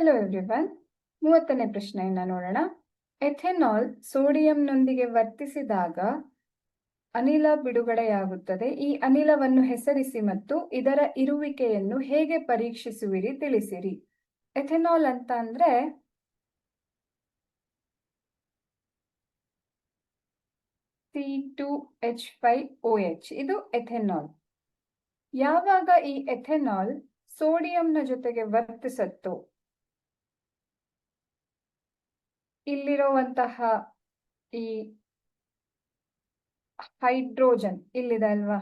Hello everyone ಮೂವತ್ತನೇ ಪ್ರಶ್ನೆಯನ್ನ ನೋಡೋಣ. ಎಥೆನಾಲ್ ಸೋಡಿಯಂನೊಂದಿಗೆ ವರ್ತಿಸಿದಾಗ ಅನಿಲ ಬಿಡುಗಡೆಯಾಗುತ್ತದೆ. ಈ ಅನಿಲವನ್ನು ಹೆಸರಿಸಿ ಮತ್ತು ಇದರ ಇರುವಿಕೆಯನ್ನು ಹೇಗೆ ಪರೀಕ್ಷಿಸುವಿರಿ ತಿಳಿಸಿರಿ. ಎಥೆನಾಲ್ ಅಂತ ಅಂದ್ರೆ C two H five O H ಇದು ಎಥೆನಾಲ್ ಯಾವಾಗ ಈ ಎಥೆನಾಲ್ ಸೋಡಿಯಂನ ಜೊತೆಗೆ ವರ್ತಿಸತ್ತೋ ಇಲ್ಲಿರುವಂತಹ ಈ ಹೈಡ್ರೋಜನ್ ಇಲ್ಲಿದೆ ಅಲ್ವಾ?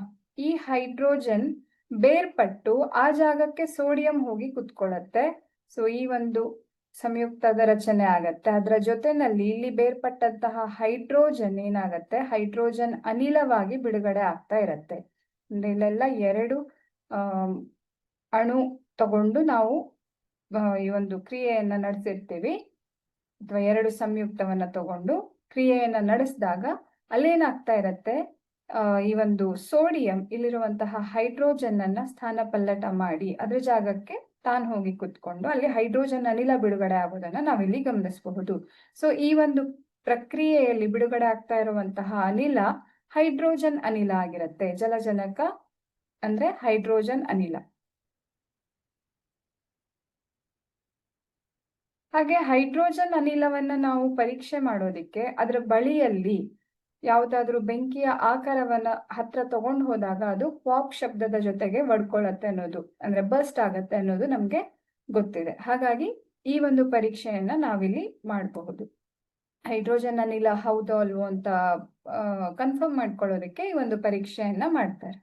ಈ ಹೈಡ್ರೋಜನ್ ಬೇರ್ಪಟ್ಟು ಆ ಜಾಗಕ್ಕೆ ಸೋಡಿಯಂ ಹೋಗಿ ಕುತ್ಕೊಳ್ಳುತ್ತೆ. ಸೊ ಈ ಒಂದು ಸಂಯುಕ್ತದ ರಚನೆ ಆಗತ್ತೆ. ಅದರ ಜೊತೆನಲ್ಲಿ ಇಲ್ಲಿ ಬೇರ್ಪಟ್ಟಂತಹ ಹೈಡ್ರೋಜನ್ ಏನಾಗತ್ತೆ? ಹೈಡ್ರೋಜನ್ ಅನಿಲವಾಗಿ ಬಿಡುಗಡೆ ಆಗ್ತಾ ಇರತ್ತೆ. ಇಲ್ಲೆಲ್ಲ ಎರಡು ಅಣು ತಗೊಂಡು ನಾವು ಈ ಒಂದು ಕ್ರಿಯೆಯನ್ನ ನಡೆಸಿರ್ತೀವಿ. ಅಥವಾ ಎರಡು ಸಂಯುಕ್ತವನ್ನ ತಗೊಂಡು ಕ್ರಿಯೆಯನ್ನ ನಡೆಸಿದಾಗ ಅಲ್ಲೇನಾಗ್ತಾ ಇರತ್ತೆ? ಈ ಒಂದು ಸೋಡಿಯಂ ಇಲ್ಲಿರುವಂತಹ ಹೈಡ್ರೋಜನ್ ಅನ್ನ ಸ್ಥಾನ ಪಲ್ಲಟ ಮಾಡಿ ಅದ್ರ ಜಾಗಕ್ಕೆ ತಾನು ಹೋಗಿ ಕುತ್ಕೊಂಡು ಅಲ್ಲಿ ಹೈಡ್ರೋಜನ್ ಅನಿಲ ಬಿಡುಗಡೆ ಆಗೋದನ್ನ ನಾವಿಲ್ಲಿ ಗಮನಿಸಬಹುದು. ಸೊ, ಈ ಒಂದು ಪ್ರಕ್ರಿಯೆಯಲ್ಲಿ ಬಿಡುಗಡೆ ಆಗ್ತಾ ಇರುವಂತಹ ಅನಿಲ ಹೈಡ್ರೋಜನ್ ಅನಿಲ ಆಗಿರುತ್ತೆ, ಜಲಜನಕ ಅಂದ್ರೆ ಹೈಡ್ರೋಜನ್ ಅನಿಲ. ಹಾಗೆ ಹೈಡ್ರೋಜನ್ ಅನಿಲವನ್ನ ನಾವು ಪರೀಕ್ಷೆ ಮಾಡೋದಿಕ್ಕೆ ಅದರ ಬಳಿಯಲ್ಲಿ ಯಾವುದಾದ್ರೂ ಬೆಂಕಿಯ ಆಕಾರವನ್ನ ಹತ್ರ ತಗೊಂಡು ಹೋದಾಗ ಅದು ಪಾಪ್ ಶಬ್ದದ ಜೊತೆಗೆ ಒಡ್ಕೊಳ್ಳತ್ತೆ ಅನ್ನೋದು, ಅಂದ್ರೆ ಬಸ್ಟ್ ಆಗತ್ತೆ ಅನ್ನೋದು ನಮ್ಗೆ ಗೊತ್ತಿದೆ. ಹಾಗಾಗಿ ಈ ಒಂದು ಪರೀಕ್ಷೆಯನ್ನ ನಾವಿಲ್ಲಿ ಮಾಡಬಹುದು. ಹೈಡ್ರೋಜನ್ ಅನಿಲ ಹೌದೋ ಅಲ್ವೋ ಅಂತ ಕನ್ಫರ್ಮ್ ಮಾಡ್ಕೊಳ್ಳೋದಕ್ಕೆ ಈ ಒಂದು ಪರೀಕ್ಷೆಯನ್ನ ಮಾಡ್ತಾರೆ.